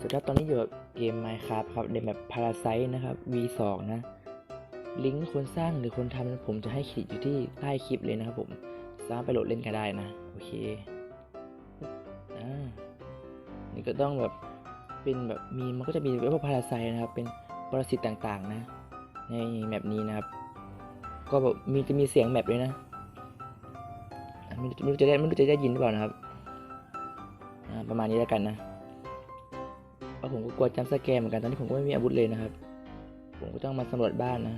สวัสดีครับตอนนี้อยู่กับเกม Minecraft ครับในแบบ Parasite นะครับ V2 นะ ลิงก์คนสร้างหรือคนทำผมจะให้คลิกอยู่ที่ใต้คลิปเลยนะครับผมสามารถไปโหลดเล่นกันได้นะ โอเคอ่านี่ก็ต้องแบบเป็นแบบมีมันก็จะมีเว็บพาราไซนะครับ เป็นปรสิตต่างๆนะ ในแมปนี้นะครับ ก็แบบมีจะมีเสียงแมปด้วยนะไม่รู้จะได้ไม่รู้จะได้ยินหรือเปล่านะครับประมาณนี้แล้วกันนะ เพราะผมก็กลัวจำสแกมเหมือนกันตอนนี้ผมก็ไม่มีอาวุธเลยนะครับ ผมก็ต้องมาสำรวจบ้านนะ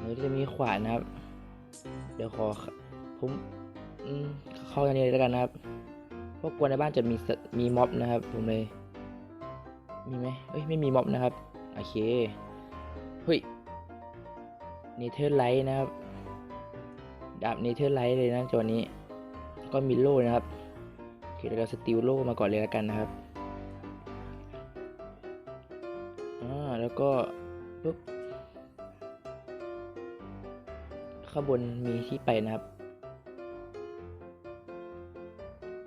มันก็จะมีขวานนะครับ เดี๋ยวขอผมอืมเข้าทางนี้เลยแล้วกันนะครับ เพราะกลัวในบ้านจะมีมีม็อบนะครับ ผมเลย มีไหมเอ้ยไม่มีม็อบนะครับ โอเค เฮ้ยเนเธอร์ไลท์นะครับ ดาบเนเธอร์ไลท์เลยนะตัวนี้ ก็มีโล่นะครับโอเคเราสติลโล่มาก่อนเลยแล้วกันนะครับ ก็ปุ๊บข้างบนมีที่ไปนะครับ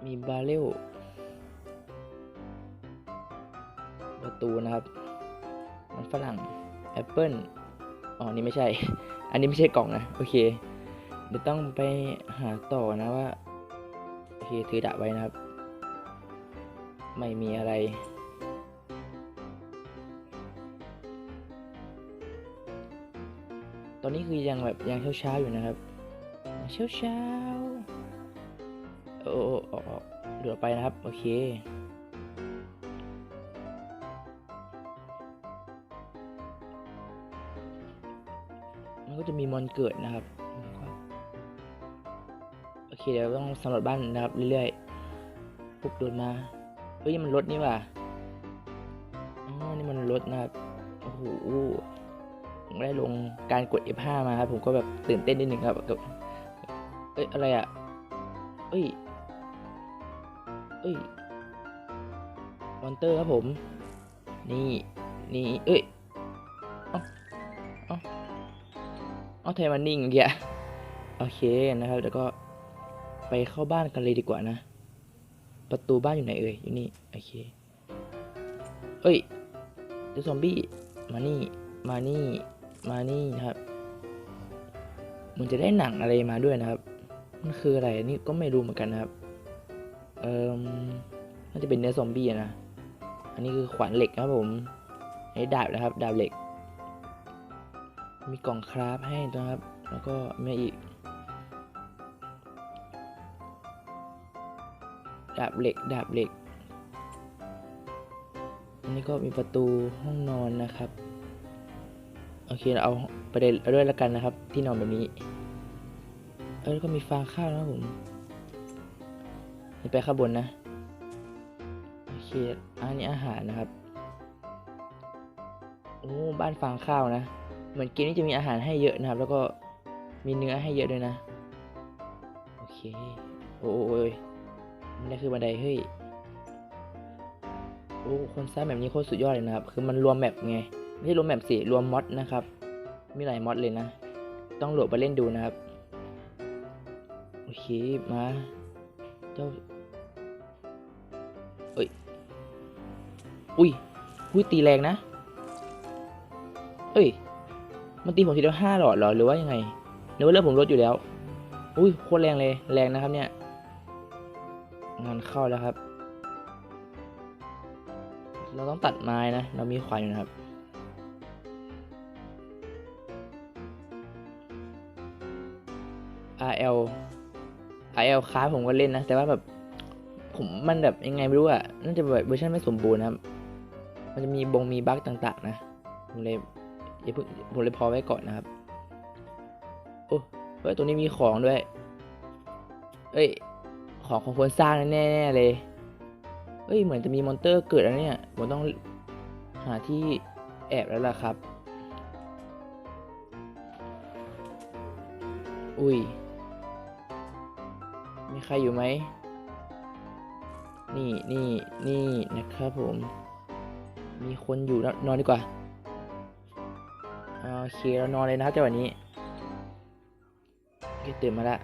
มีบาเรลประตูนะครับ มันฝรั่งแอปเปิลอ๋อ นี่ไม่ใช่ อันนี้ไม่ใช่กล่องนะ โอเค เดี๋ยวต้องไปหาต่อนะว่า โอเค ถือดาไว้นะครับ ไม่มีอะไร อนนี้คือยังแบบยังเช้าๆอยู่นะครับ เช้าเช้าโอ้โอ้อกออกเดือดไปนะครับ โอเค มันก็จะมีมอนเกิดนะครับ โอเค เดี๋ยวต้องสำรวจบ้านนะครับ เรื่อยๆปุ๊บโดนมาเฮ้ยมันรถนี่ว่าอ๋อนี่มันรถนะครับ โอ้โห ได้ลงการกด F5 มาครับผมก็แบบตื่นเต้นนิดนึงครับกับเอ้ยอะไรอะเอ้ยเอ้ยมอนเตอร์ครับผม นี่นี่เอ้ยเอ้าเอ้าเอ้าไทมันนิ่งอย่างเงี้ยโอเคนะครับแล้วก็ไปเข้าบ้านกันเลยดีกว่านะ ประตูบ้านอยู่ไหนเอ่ยอยู่นี่โอเคเอ้ยเจ้าซอมบี้มานี่ มานี่ มานี่นะครับ มันจะได้หนังอะไรมาด้วยนะครับมันคืออะไรนี่ก็ไม่รู้เหมือนกันนะครับ เอ่อน่าจะเป็นเนื้อซอมบี้นะ อันนี้คือขวานเหล็กนะครับผมไอ้ดาบนะครับ ดาบเหล็ก มีกล่องคราฟให้นะครับ แล้วก็มีอีก ดาบเหล็ก ดาบเหล็ก อันนี้ก็มีประตูห้องนอนนะครับ โอเคเราเอาไปเลยเอาด้วยแล้วกันนะครับ ที่นอนแบบนี้ เออแล้วก็มีฟางข้าวนะผมนี่ไปข้างบนนะโอเคอันนี้อาหารนะครับโอ้บ้านฟางข้าวนะ เหมือนกมนี้จะมีอาหารให้เยอะนะครับ แล้วก็มีเนื้อให้เยอะด้วยนะโอเคโอ้โอ้ยนี่คือบันไดเฮ้ยโอ้คนสร้างแบบนี้โคตรสุดยอดเลยนะครับ คือมันรวมแมปไง ไม่ใช่รวมแมปสิรวมมอดนะครับ มีหลายมอดเลยนะ ต้องโหลดไปเล่นดูนะครับ โอเค มาเจ้าเอ้ย อุ้ยอุ้ยตีแรงนะ เอ้ย มันตีผมทีเดียวห้าหลอดเหรอ หรือว่ายังไงหรือว่าเลือดผมลดอยู่แล้ว อุ้ยโคตรแรงเลย แรงนะครับเนี่ย งานเข้าแล้วครับ เราต้องตัดไม้นะ เรามีควายอยู่นะครับ RL RL ค้าผมก็เล่นนะ แต่ว่าแบบผมมันแบบยังไงไม่รู้อะน่าจะแบบเวอร์ชันไม่สมบูรณ์นะครับ มันจะมีบงมีบั๊กต่าง ๆ นะ ผมเลยอย่าเพิ่งผมเลยพอไว้ก่อนนะครับ โอ้เฮ้ย ตัวนี้มีของด้วย เอ้ย ของของคนสร้างแน่ๆเลย เอ้ย เหมือนจะมีมอนเตอร์เกิดแล้วเนี่ย ผมต้องหาที่แอบแล้วล่ะครับ อุ้ย มีใครอยู่ไหม นี่นี่นี่นะครับผม มีคนอยู่นอนดีกว่าโอเคเรานอนเลยนะครับจังหวะนี้โอเคตื่นมาละ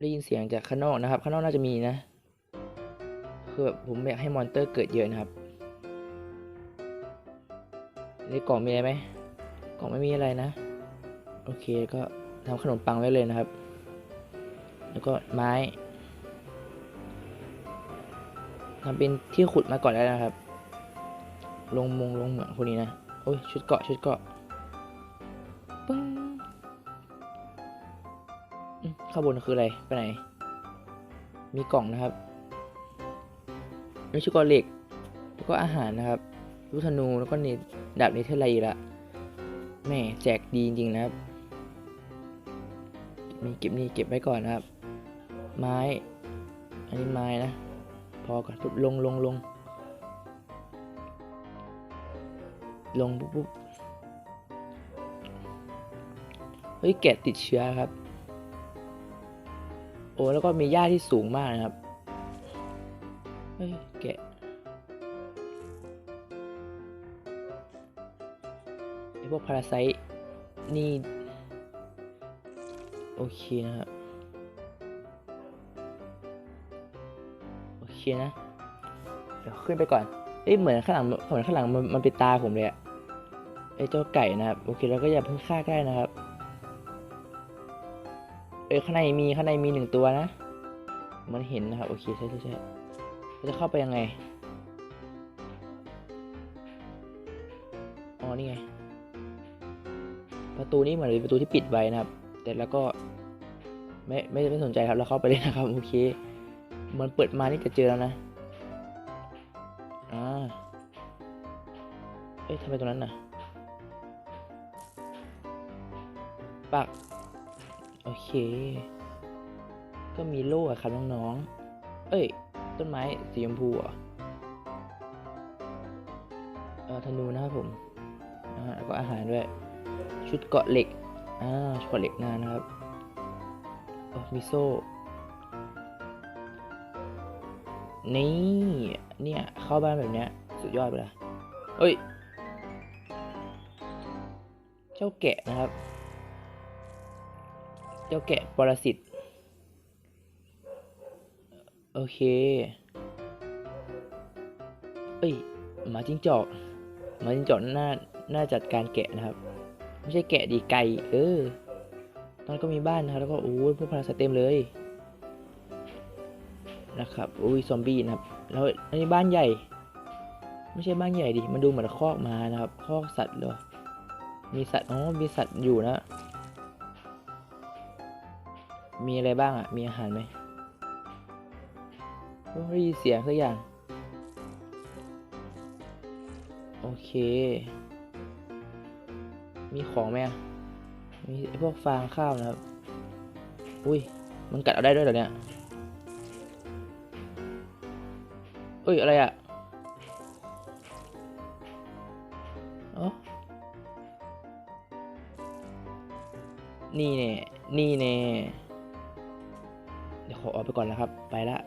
ได้ยินเสียงจากข้างนอกนะครับ ข้างนอกน่าจะมีนะคือแบบผมอยากให้มอนเตอร์เกิดเยอะนะครับในกล่องมีอะไรไหมกล่องไม่มีอะไรนะ โอเคก็ ทำขนมปังไว้เลยนะครับ แล้วก็ไม้ทำเป็นที่ขุดมาก่อนได้นะครับ ลงมงลงเหมืองพวกนี้นะ โอ้ยชุดเกาะชุดเกาะปึ้งอืมข้างบนคืออะไร ไปไหน มีกล่องนะครับมีชุดเกาะเหล็ก แล้วก็อาหารนะครับลูกธนูแล้วก็นี่ดาบเนเธอร์ไลท์อีกละแม่แจกดีจริงๆนะครับ มีเก็บนี่เก็บไว้ก่อนนะครับ ไม้ อันนี้ไม้นะ พอก่อนปุ๊บลงลงลงลงปุ๊บปุ๊บเฮ้ยแกะติดเชื้อครับ โอ้แล้วก็มีหญ้าที่สูงมากนะครับ เฮ้ยแกะไอพวกพาราไซต์นี่ โอเคนะครับโอเคนะ เดี๋ยวขึ้นไปก่อนเอ้ยเหมือนข้างหลังเหมือนข้างหลังมันมันเป็นตาผมเลยอะไอ้เจ้าไก่นะครับ โอเคเราก็อย่าเพิ่งฆ่าก็ได้นะครับ เอ้ยข้างในมีข้างในมีหนึ่งตัวนะ มันเห็นนะครับ โอเคใช่ใช่ใช่เราจะเข้าไปยังไงอ๋อนี่ไง ประตูนี้เหมือนเป็นประตูที่ปิดไว้นะครับ แต่แล้วก็ ไม่ไม่ไม่สนใจครับเราเข้าไปเลยนะครับโอเคมันเปิดมานี่จะเจอแล้วนะอ่าเอ๊ะทำไมตรงนั้นน่ะปักโอเค ก็มีโล่ครับน้องๆเอ้ย ต้นไม้สีชมพูเหรอะเออธนูนะครับผมนะฮะแล้วก็อาหารด้วย ชุดเกาะเหล็กอ่าชุดเกาะเหล็กนานนะครับ มีโซ่ นี่ เนี่ย เข้าบ้านแบบเนี้ย สุดยอดไปเลยเฮ้ย เจ้าแกะนะครับ เจ้าแกะปรสิต โอเค เอ้ยหมาจิ้งจอกหมาจิ้งจอกน่า น่าจัดการแกะนะครับ ไม่ใช่แกะดีไก่ เออ ตอนก็มีบ้านนะครับแล้วก็โอ้ยพวกพาราไซต์เต็มเลยนะครับอุ้ยซอมบี้นะครับแล้วอันนี้บ้านใหญ่ ไม่ใช่บ้านใหญ่ดิมันดูเหมือนคอกมานะครับคอกสัตว์เหรอมีสัตว์อ๋อมีสัตว์อยู่นะ มีอะไรบ้างอะ มีอาหารไหมโอ้ได้ยินเสียงสักอย่าง โอเค มีของไหมอะ มีพวกฟางข้าวนะครับ อุ้ย มันกัดเอาได้ด้วยเหรอเนี่ยเอ้ย อะไรอะอ๋อนี่เน่นี่เน่เดี๋ยวขอออกไปก่อนนะครับ ไปละ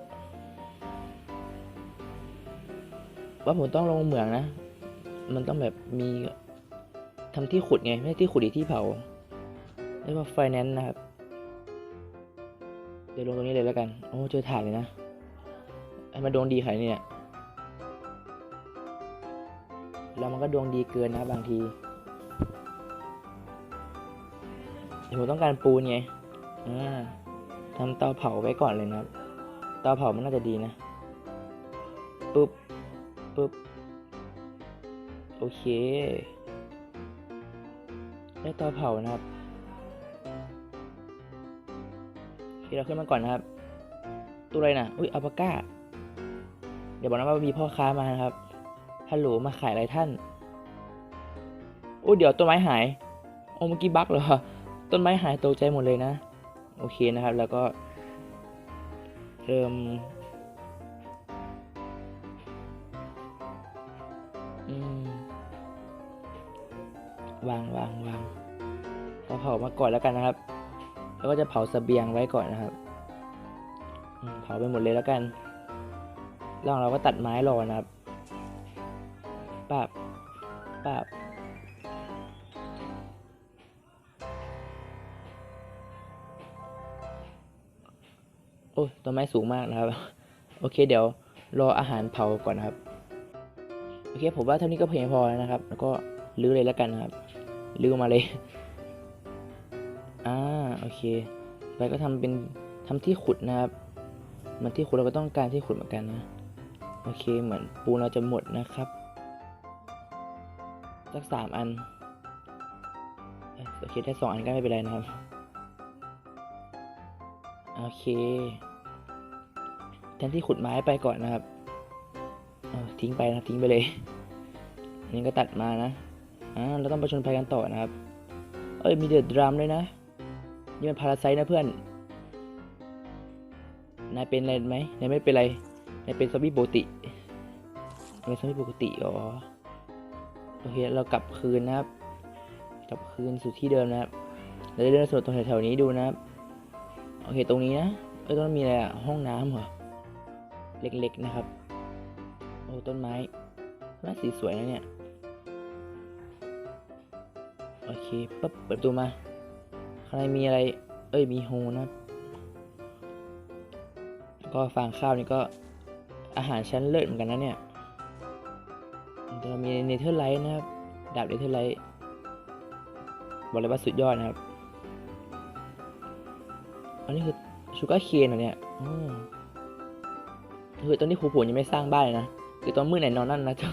ว่าผมต้องลงเหมืองนะ มันต้องแบบมีทำที่ขุดไง ไม่ใช่ที่ขุดอีกที่เผา เรียกว่าไฟแนนซ์นะครับ เดี๋ยวลงตรงนี้เลยแล้วกัน โอ้ เจอถ่านเลยนะไอ้มาดวงดีขนาดนี้เนี่ยแล้วมันก็ดวงดีเกินนะบางทีเดี๋ยวผมต้องการปูนไงอ่าทำเตาเผาไว้ก่อนเลยนะครับ เตาเผามันน่าจะดีนะ ปุ๊บ ปุ๊บ โอเค ได้เตาเผานะครับ โอเคเราขึ้นมาก่อนนะครับ ตัวอะไรนะอุ้ยอัลปาก้า เดี๋ยวบอกนะว่ามีพ่อค้ามานะครับฮัลโหลมาขายอะไรท่านโอ้เดี๋ยวต้นไม้หายโอ้เมื่อกี้บั๊กเหรอต้นไม้หายตกใจหมดเลยนะ โอเคนะครับ แล้วก็ เริ่มอืมวางวางวางเราเผามาก่อนแล้วกันนะครับ แล้วก็จะเผาเสบียงไว้ก่อนนะครับอืมเผาไปหมดเลยแล้วกันแล้วเราก็ตัดไม้รอนะครับปับปับโอ้ยต้นไม้สูงมากนะครับ โอเค เดี๋ยวรออาหารเผาก่อนนะครับ โอเค ผมว่าเท่านี้ก็เพียงพอแล้วนะครับ แล้วก็ลื้อเลยแล้วกันนะครับ ลื้อมาเลย อ่าโอเคไปก็ทำเป็นทำที่ขุดนะครับเหมือนที่ขุดเราก็ต้องการที่ขุดเหมือนกันนะ โอเคเหมือนปูนเราจะหมดนะครับสักสามอันโอเคได้สองอันก็ไม่เป็นไรนะครับ โอเคแทนที่ขุดไม้ไปก่อนนะครับทิ้งไปนะครับทิ้งไปเลยอันนี้ก็ตัดมานะอ่าเราต้องประชนภัยกันต่อนะครับ เอ้ยมีเดือดดรัมด้วยนะ นี่มันพาราไซต์นะเพื่อน นายเป็นอะไรไหมนายไม่เป็นไร นายเป็นซอมบี้ปกตินายเป็นซอมบี้ปกติอ๋อ โอเค เรากลับคืนนะครับ กลับคืนสู่ที่เดิมนะครับ เราจะเดินสำรวจตรงแถวๆนี้ดูนะครับ โอเค ตรงนี้นะเออต้องมีอะไรอะห้องน้ำเหรอ เล็กๆนะครับ โอ้ต้นไม้น่าสีสวยนะเนี่ย โอเค ปั๊บ เปิดประตูมาางในมีอะไร เอ้ย มีโฮนะก็ฟางข้าวนี่ก็อาหารชั้นเลิศเหมือนกันนะเนี่ยเรามีเนเธอร์ไลท์นะครับ ดาบเนเธอร์ไลท์บอกเลยว่าสุดยอดนะครับ อันนี้คือชูการ์เคนเหรอเนี่ยอ๋อคือตอนนี้ครูผมยังไม่สร้างบ้านเลยนะ คือตอนมืดไหนนอนนั่นนะเจ้า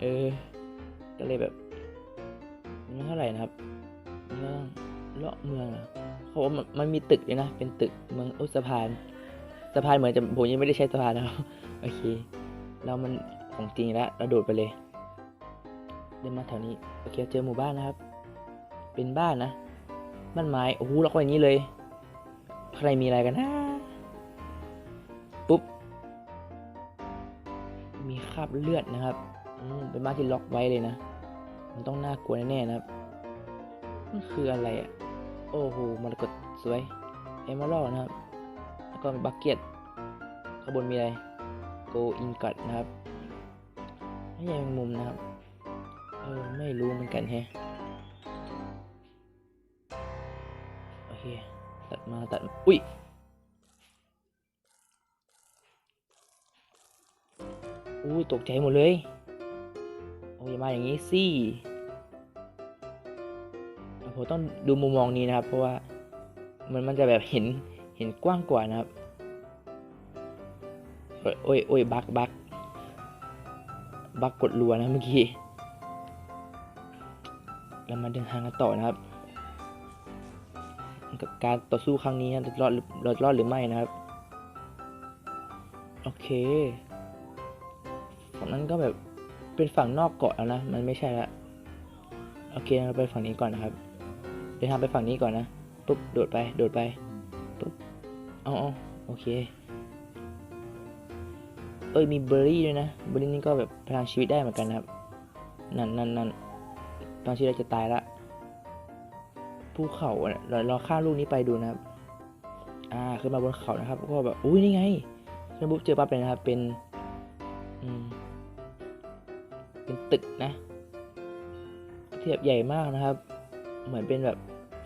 เออ ก็เลยแบบไม่เท่าไหร่นะครับ เรื่อง เลาะเมืองเหรอเขาบอกว่ามันมีตึกเลยนะ เป็นตึกเมืองอุสะพานสะพานเหมือนจะผมยังไม่ได้ใช้สะพานนะครับโอเคเรามันของจริงแล้วเราโดดไปเลย เดินมาแถวนี้โอเคเจอหมู่บ้านนะครับ เป็นบ้านนะบ้านไม้โอ้โหล็อกไว้อย่างนี้เลย ใครมีอะไรกันนะปุ๊บ มีคราบเลือดนะครับอืมเป็นบ้านที่ล็อกไว้เลยนะ มันต้องน่ากลัวแน่ๆนะครับมันคืออะไรอะ โอ้โหมรกตสวยเอม r ร l นะครับ แล้วก็มีบักเก็ตข้างบนมีอะไรโกอินกัดนะครับไม่ใช่แมงมุมนะครับ เออ ไม่รู้เหมือนกันแฮะโอเค ตัดมาตัด อุ้ยอุ้ยตกใจหมดเลย โอ้ยมาอย่างนี้สิ ผมต้องดูมุมมองนี้นะครับ เพราะว่ามันมันจะแบบเห็นเห็นกว้างกว่านะครับโอ้ยโอ้ยบักบักบักกดรัวนะเมื่อกี้เรามาเดินทางกันต่อนะครับกับการต่อสู้ครั้งนี้นะเราจะรอดหรือเราจะรอดหรือไม่นะครับ โอเคฝั่งนั้นก็แบบเป็นฝั่งนอกเกาะแล้วนะ มันไม่ใช่ละ โอเคเราไปฝั่งนี้ก่อนนะครับ เดินทางไปฝั่งนี้ก่อนนะปุ๊บโดดไปโดดไปปุ๊บเอาเอาโอเค เอ้ยมีเบอร์รี่ด้วยนะเบอร์รี่นี่ก็แบบพลังชีวิตได้เหมือนกันนะครับนั่นนั่นนั่นพลังชีวิตเราจะตายละภูเขาเราเราข้ามลูกนี้ไปดูนะครับ อ่าขึ้นมาบนเขานะครับ ก็แบบอุ้ยนี่ไงขึ้นปุ๊บเจอปั๊บเลยนะครับ เป็นอืมเป็นตึกนะที่แบบใหญ่มากนะครับ เหมือนเป็นแบบ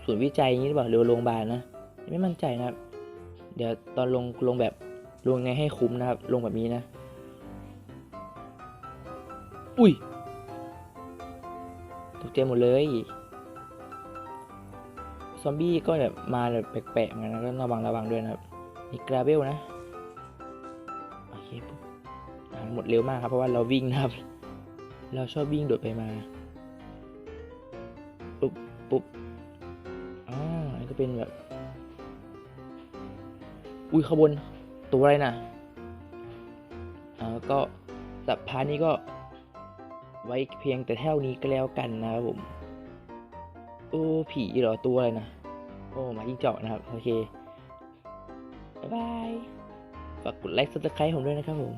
ศูนย์วิจัยอย่างนี้หรือเปล่าหรือโรงพยาบาลนะไม่มั่นใจนะครับ เดี๋ยวตอนลงลงแบบลงไงให้คุ้มนะครับ ลงแบบนี้นะ อุ้ยตกใจหมดเลย ซอมบี้ก็แบบมาแบบแปลกๆเหมือนกันนะก็ระวังระวังด้วยนะครับมีกราเบลนะโอเคปุ๊บหมดเร็วมากครับ เพราะว่าเราวิ่งนะครับ เราชอบวิ่งโดดไปมาปุ๊บ ปุ๊บอ่าอันนี้ก็เป็นแบบ อุ้ยขบวนตัวอะไรนะอ่าก็สับพานี้ก็ไว้เพียงแต่เท่านี้ก็แล้วกันนะครับผม โอ้ผีเหรอตัวอะไรนะ โอ้มาจิ้งจอกนะครับ โอเค บ๊ายบาย ฝากกดไลค์ซับสไครต์ผมด้วยนะครับผม